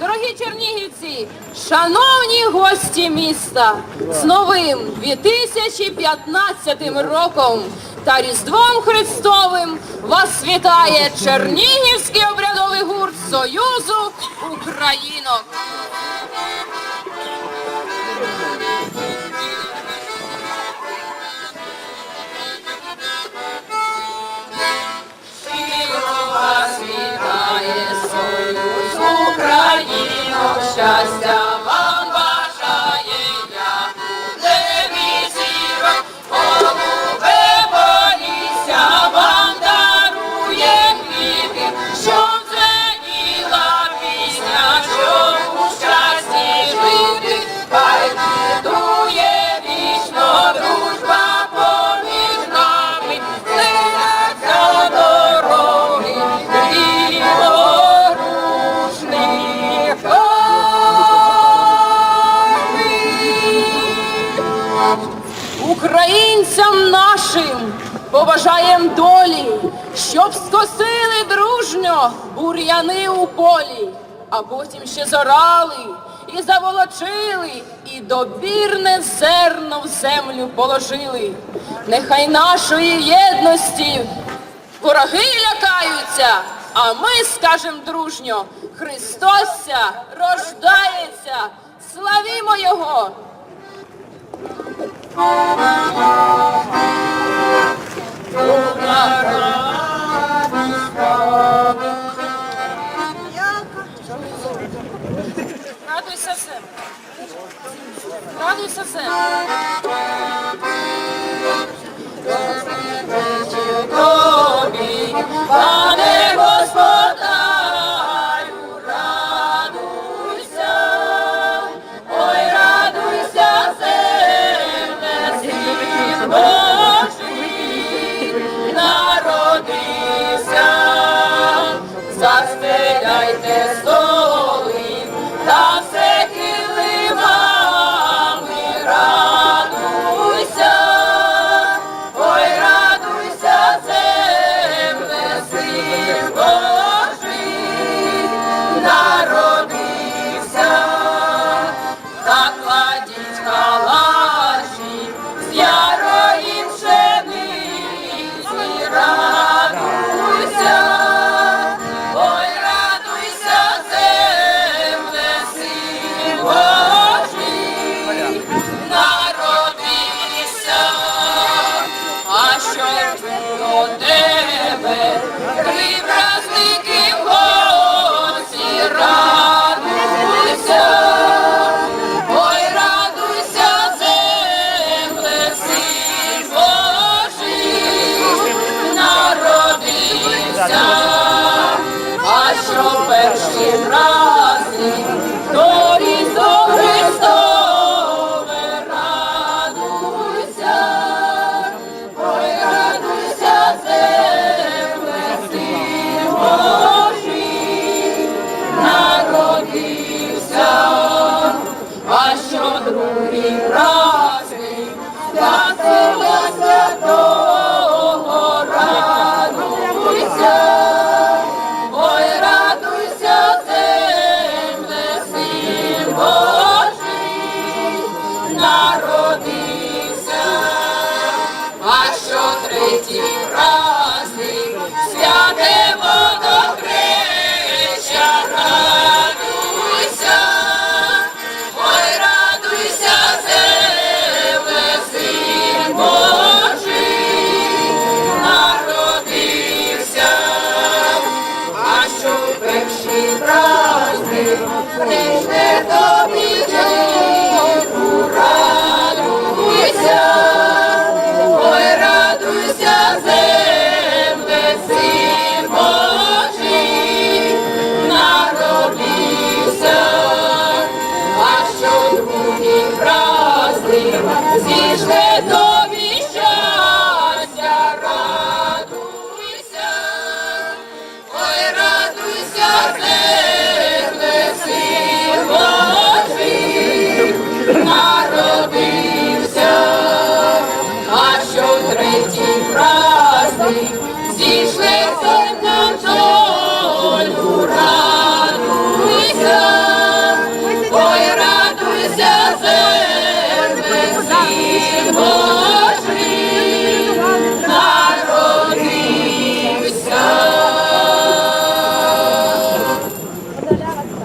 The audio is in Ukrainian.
Дорогі чернігівці, шановні гості міста, з новим 2015 роком та Різдвом Христовим вас вітає Чернігівський обрядовий гурт Союзу Українок. побажаєм долі, щоб скосили дружньо бур'яни у полі, а потім ще зорали і заволочили, і добірне зерно в землю положили. Нехай нашої єдності вороги лякаються, а ми скажем дружньо, Христосся рождається, славімо Його. 나도 있었어요. Thank you.